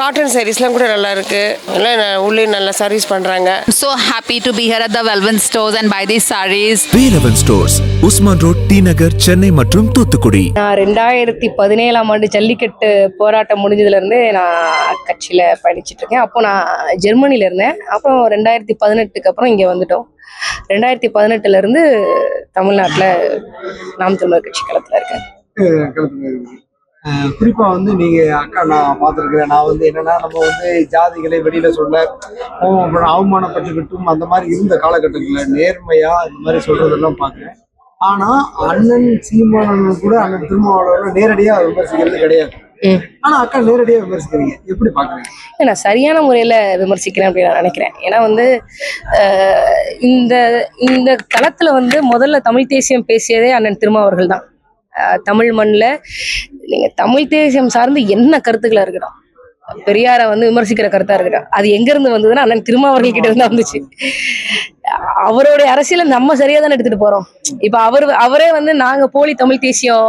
Cotton சாரீஸ்லாம் கூட நல்லா இருக்கு எல்லாம் உள்ளே நல்லா சர்வீஸ் பண்ணுறாங்க so happy to be here at the Velvet stores and buy these sarees. Velavan stores Usman road T Nagar Chennai மற்றும் தூத்துக்குடி. நான் ரெண்டாயிரத்தி பதினேழாம் ஆண்டு ஜல்லிக்கட்டு போராட்டம் முடிஞ்சதுலேருந்து நான் கட்சியில் பயணிச்சிட்டு இருக்கேன் அப்போ நான் ஜெர்மனியில் இருந்தேன். அப்புறம் ரெண்டாயிரத்தி பதினெட்டுக்கு அப்புறம் இங்கே வந்துட்டோம். ரெண்டாயிரத்தி பதினெட்டுலேருந்து தமிழ்நாட்டில் நாம் தமிழர் கட்சி களத்தில் இருக்கேன். களத்துல இருக்குது அஹ் குறிப்பா வந்து நீங்க அக்கா நான் பார்த்துருக்கிறேன். நான் வந்து என்னன்னா நம்ம வந்து ஜாதிகளை வெளியில சொல்ல அவமானப்பட்டுக்கிட்டும் அந்த மாதிரி இருந்த காலகட்டத்துல நேர்மையா இந்த மாதிரி சொல்றதெல்லாம் பார்க்குறேன். ஆனா அண்ணன் சீமானன் கூட அண்ணன் திருமாவளவன் நேரடியா விமர்சிக்கிறது கிடையாது. ஆனா அக்கா நேரடியா விமர்சிக்கிறீங்க. எப்படி பாக்குறீங்க நான் சரியான முறையில் விமர்சிக்கிறேன் அப்படின்னு நான் நினைக்கிறேன். ஏன்னா வந்து இந்த இந்த களத்தில் வந்து முதல்ல தமிழ் தேசியம் பேசியதே அண்ணன் திருமாவர்கள் தான். தமிழ் மண்ணில் நீங்கள் தமிழ் தேசியம் சார்ந்து என்ன கருத்துக்களை இருக்கணும்? பெரியாரை வந்து விமர்சிக்கிற கருத்தா இருக்கட்டும். அது எங்க இருந்து வந்ததுன்னா அண்ணன் திருமாவர்கள் கிட்ட இருந்து வந்துச்சு. அவருடைய அரசியல நம்ம சரியா தானே எடுத்துட்டு போறோம்? இப்ப அவர் அவரே வந்து நாங்க போலி தமிழ் தேசியம்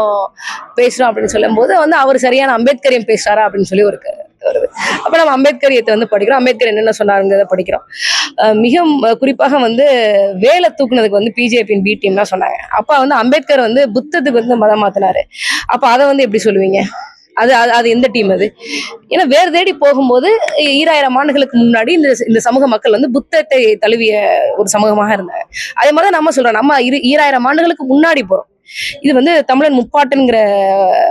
பேசுறோம் அப்படின்னு சொல்லும் போது வந்து அவர் சரியான அம்பேத்கரியம் பேசுறாரா அப்படின்னு சொல்லி ஒரு அப்ப நம்ம அம்பேத்கரியத்தை வந்து படிக்கிறோம். அம்பேத்கர் என்னென்ன சொன்னாருங்கிறத படிக்கிறோம். அஹ் மிக குறிப்பாக வந்து வேலை தூக்குனதுக்கு வந்து பிஜேபியின் பி டீம் தான் சொன்னாங்க. அப்ப வந்து அம்பேத்கர் வந்து புத்தத்துக்கு வந்து மதம் மாத்தினாரு. அப்ப அதை வந்து எப்படி சொல்லுவீங்க? அது அது- அது எந்த டீம் அது? ஏன்னா வேறு தேடி போகும்போது ஈராயிரம் ஆண்டுகளுக்கு முன்னாடி இந்த இந்த சமூக மக்கள் வந்து புத்தத்தை தழுவிய ஒரு சமூகமாக இருந்தாங்க. அதே மாதிரி தான் நம்ம சொல்றோம். நம்ம இரு ஈராயிரம் ஆண்டுகளுக்கு முன்னாடி போறோம். இது வந்து தமிழன் முப்பாட்டன்கிற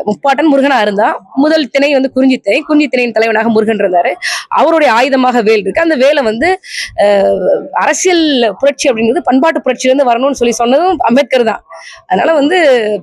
முப்பாட்டன் முருகனா இருந்தா முதல் திணை வந்து குறிஞ்சி திணை. குறிஞ்சி திணையின் தலைவனாக முருகன் இருந்தாரு. அவருடைய ஆயுதமாக வேல் இருக்கு. அந்த வேலை வந்து அரசியல் புரட்சி அப்படிங்கிறது பண்பாட்டு புரட்சியிலிருந்து வரணும்னு சொல்லி சொன்னதும் அம்பேத்கர் தான். அதனால வந்து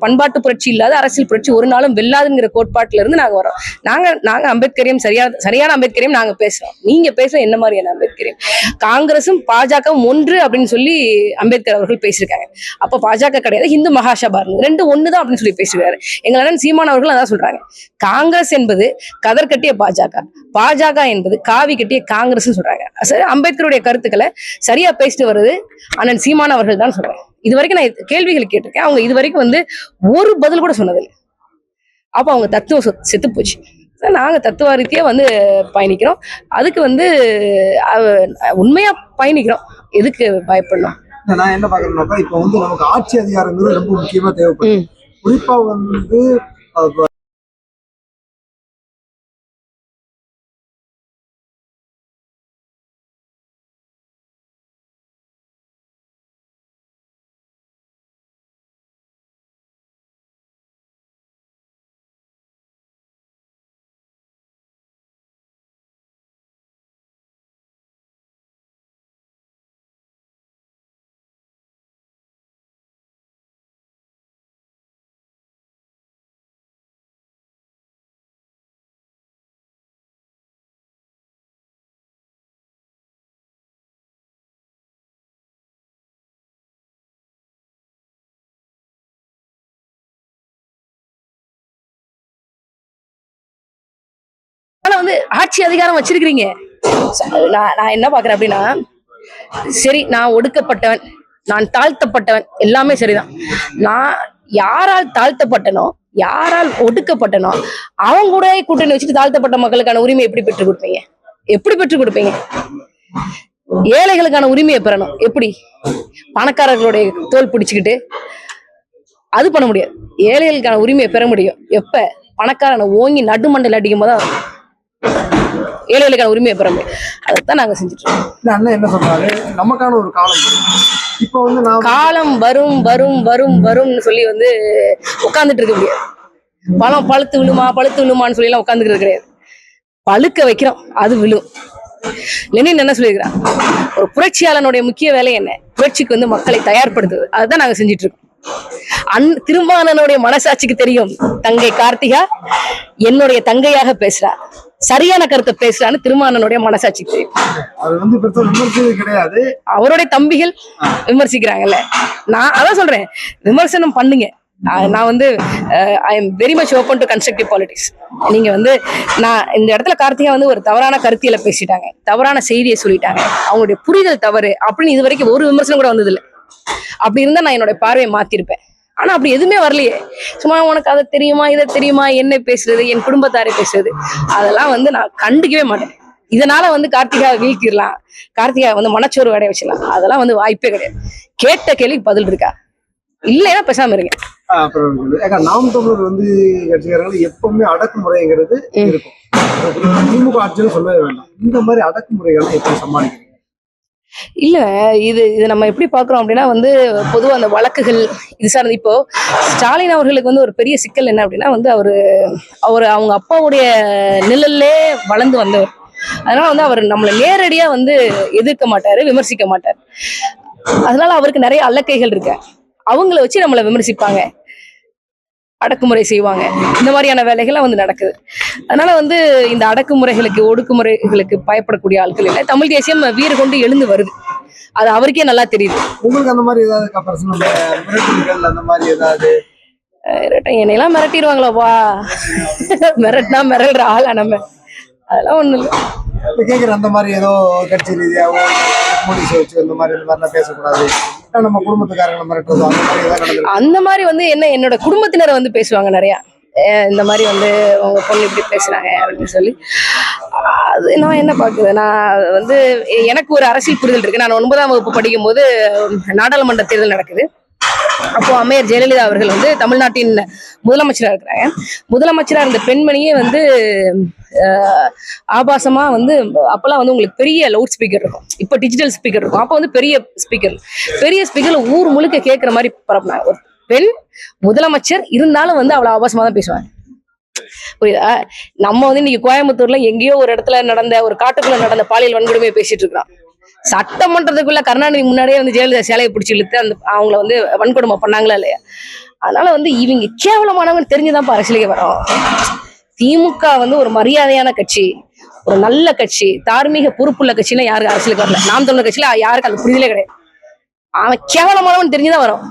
பண்பாட்டு புரட்சி இல்லாத அரசியல் புரட்சி ஒரு நாளும் வெல்லாதுங்கிற கோட்பாட்டுல இருந்து நாங்க வரோம் நாங்க நாங்க அம்பேத்கரையும் சரியான சரியான அம்பேத்கரையும் நாங்க பேசுறோம். நீங்க பேச என்ன மாதிரியான அம்பேத்கரையும்? காங்கிரசும் பாஜகவும் ஒன்று அப்படின்னு சொல்லி அம்பேத்கர் அவர்கள் பேசியிருக்காங்க. அப்ப பாஜக கிடையாது இந்து மகாசபா ரெண்டு ஒன்று தான் அப்படின்னு சொல்லி பேசியிருக்காரு எங்க அண்ணன் சீமான் அவர்கள் அதான் சொல்றாங்க. காங்கிரஸ் என்பது கதர் கட்டிய பாஜக. பாஜக என்பது காவி கட்டிய காங்கிரஸ் சொல்றாங்க. சரி அம்பேத்கருடைய கருத்துக்களை சரியா பேசிட்டு வருது அண்ணன் சீமான் அவர்கள் தான் சொல்றாங்க. இது வரைக்கும் நான் கேள்விகள் கேட்டிருக்கேன். அவங்க இது வரைக்கும் வந்து ஒரு பதில் கூட சொன்னதில்லை. அப்போ அவங்க தத்துவம் செத்து போச்சு. நாங்கள் தத்துவ ரீதியா வந்து பயணிக்கிறோம். அதுக்கு வந்து உண்மையாக உண்மையா பயணிக்கிறோம். எதுக்கு பயப்படணும்? நான் என்ன பாக்குறேன்னாக்கா இப்போ வந்து நமக்கு ஆட்சி அதிகாரங்கிறது ரொம்ப முக்கியமா தேவைப்படுது ம். குறிப்பா வந்து அஹ், வந்து ஆட்சி அதிகாரம் வச்சிருக்கிறீங்க. நான் நான் என்ன பாக்குறேன் அப்படின்னா சரி நான் ஒடுக்கப்பட்டவன் நான் தாழ்த்தப்பட்டவன் எல்லாமே சரிதான். நான் யாரால் தாழ்த்தப்பட்டனோ யாரால் ஒடுக்கப்பட்டனோ அவங்க கூட கூட்டணி வச்சுட்டு தாழ்த்தப்பட்ட மக்களுக்கான உரிமை எப்படி பெற்றுக் கொடுப்பீங்க? எப்படி பெற்றுக் கொடுப்பீங்க? ஏழைகளுக்கான உரிமையை பெறணும். எப்படி? பணக்காரர்களுடைய தோல் பிடிச்சுக்கிட்டு அது பண்ண முடியாது. ஏழைகளுக்கான உரிமையை பெற முடியும். எப்ப? பணக்காரனை ஓங்கி நடுமண்டல் அடிக்கும் போது ஏழைகளுக்கான உரிமையை பெற முடியும் அதைத்தான் நாங்க செஞ்சுட்டு இருக்கோம் அண்ணன் என்ன சொல்றாரு நமக்கான ஒரு காலம். இப்போ வந்து நான் காலம் வரும் வரும் வரும் வரும்னு சொல்லி வந்து உட்கார்ந்துட்டு இருக்க முடியாது. பழம் பழுத்து விழுமா பழுத்து விழுமான்னு சொல்லி எல்லாம் உட்காந்துக்கிறது கிடையாது பழுக்க வைக்கிறோம் அது விழும். லெனின் என்ன சொல்லியிருக்கிறான் ஒரு புரட்சியாளனுடைய முக்கிய வேலை என்ன? புரட்சிக்கு வந்து மக்களை தயார்படுத்துவது. அதுதான் நாங்க செஞ்சுட்டு இருக்கோம் அன் திருமானனுடைய மனசாட்சிக்கு தெரியும். தங்கை கார்த்திகா என்னுடைய தங்கையாக பேசுறா சரியான கருத்தை பேசுறான்னு திருமானனுடைய மனசாட்சிக்கு தெரியும். கிடையாது. அவருடைய தம்பிகள் விமர்சிக்கிறாங்கல்ல. நான் அதான் சொல்றேன் விமர்சனம் பண்ணுங்க. நான் வந்து I am very much open to constructive politics நீங்க வந்து நான் இந்த இடத்துல கார்த்திகா வந்து ஒரு தவறான கருத்தியலை பேசிட்டாங்க. தவறான செய்தியை சொல்லிட்டாங்க. அவங்களுடைய புரிதல் தவறு அப்படின்னு இது வரைக்கும் ஒரு விமர்சனம் கூட வந்ததில்லை. அப்படி இருந்தா நான் என்னோட பார்வையை மாத்திருப்பேன். ஆனா அப்படி எதுவுமே வரலையே. சும்மா உனக்கு அதை தெரியுமா இதை தெரியுமா என்ன பேசுறது என் குடும்பத்தாரை பேசுறது அதெல்லாம் வந்து நான் கண்டுக்கவே மாட்டேன். இதனால வந்து கார்த்திகா வீழ்த்திடலாம். கார்த்திகா வந்து மனச்சோறு அடைய வச்சிடலாம். அதெல்லாம் வந்து வாய்ப்பே கிடையாது. கேட்ட கேள்விக்கு பதில் இருக்கா? இல்லைன்னா பேசாம இருங்க. நாம் தமிழர் வந்து கட்சிக்காரங்க எப்பவுமே அடக்குமுறைங்கிறது இருக்கும். திமுக ஆட்சின்னு சொல்லவே வேண்டாம். இந்த மாதிரி அடக்குமுறைகளை எப்படி சமாளிக்கிறீங்க இல்ல இது இது நம்ம எப்படி பாக்குறோம் அப்படின்னா வந்து பொதுவா அந்த வழக்குகள் இது சார் இப்போ ஸ்டாலின் அவர்களுக்கு வந்து ஒரு பெரிய சிக்கல் என்ன அப்படின்னா வந்து அவரு அவர் அவங்க அப்பாவுடைய நிழல்லே வளர்ந்து வந்தவர். அதனால வந்து அவர் நம்மளை நேரடியா வந்து எதிர்க்க மாட்டாரு விமர்சிக்க மாட்டார். அதனால அவருக்கு நிறைய அல்லக்கைகள் இருக்கு. அவங்கள வச்சு நம்மளை விமர்சிப்பாங்க. அடக்குமுறை செய்வாங்க. இந்த மாதிரியான வேலைகள்லாம் வந்து நடக்குது. அதனால வந்து இந்த அடக்குமுறைகளுக்கு ஒடுக்குமுறைகளுக்கு பயப்படக்கூடிய ஆட்கள் இல்லை. தமிழ் தேசியம் வீறு கொண்டு எழுந்து வருது. அது அவருக்கே நல்லா தெரியுது. உங்களுக்கு அந்த மாதிரி ஏதாவது அந்த மாதிரி ஏதாவது? என்னையெல்லாம் மிரட்டிடுவாங்களாப்பா மிரட்டினா மிரள்ற ஆளா நம்ம. அதெல்லாம் ஒண்ணும் இல்லை. கேக்குற அந்த மாதிரி ஏதோ கட்சி ரீதியாவோ போலீஸ் வச்சு இந்த மாதிரி இந்த மாதிரிலாம் பேசக்கூடாது. நம்ம குடும்பத்துக்காரங்களை மிரட்டுறது அந்த மாதிரி ஏதாவது அந்த மாதிரி வந்து என்ன என்னோட குடும்பத்தினர் வந்து பேசுவாங்க நிறையா. இந்த மாதிரி வந்து உங்க பொண்ணு இப்படி பேசுறாங்க அப்படின்னு சொல்லி. அது நான் என்ன பாக்குது நான் வந்து எனக்கு ஒரு அரசியல் புரிதல் இருக்கு. நான் ஒன்பதாம் வகுப்பு படிக்கும்போது நாடாளுமன்ற தேர்தல் நடக்குது. அப்போ அம்மையார் ஜெயலலிதா அவர்கள் வந்து தமிழ்நாட்டின் முதலமைச்சராக இருக்கிறாங்க. முதலமைச்சராக இருந்த பெண்மணியே வந்து ஆபாசமா வந்து அப்பெல்லாம் வந்து உங்களுக்கு பெரிய லவுட் ஸ்பீக்கர் இருக்கும். இப்போ டிஜிட்டல் ஸ்பீக்கர் இருக்கும். அப்போ வந்து பெரிய ஸ்பீக்கர் பெரிய ஸ்பீக்கர்ல ஊர் முழுக்க கேட்குற மாதிரி பரப்புனாங்க. ஒரு பெண் முதலமைச்சர் இருந்தாலும் வந்து அவ்வளோ ஆபாசமா தான் பேசுவாங்க. புரியுதா? நம்ம வந்து இன்னைக்கு கோயம்புத்தூர்ல எங்கேயோ ஒரு இடத்துல நடந்த ஒரு காட்டுக்குள்ள நடந்த பாலியல் வன்கொடுமையை பேசிட்டு இருக்கிறோம். சட்டமன்றத்துக்குள்ள கருணாநிதி முன்னாடியே வந்து ஜெயலலிதா சேலையை பிடிச்சி இழுத்து அந்த அவங்கள வந்து வன்கொடுமை பண்ணாங்களா இல்லையா? அதனால வந்து இவங்க கேவலமானவங்க தெரிஞ்சுதான் அரசியலுக்கு வரோம். திமுக வந்து ஒரு மரியாதையான கட்சி ஒரு நல்ல கட்சி தார்மீக பொறுப்புள்ள கட்சின்னா யாருக்கு அரசியலுக்கு வரல? நாம் தமிழர் கட்சியில யாருக்கு அந்த புரிதலே கிடையாது. அவன் கேவலமானவன் தெரிஞ்சுதான் வரும்.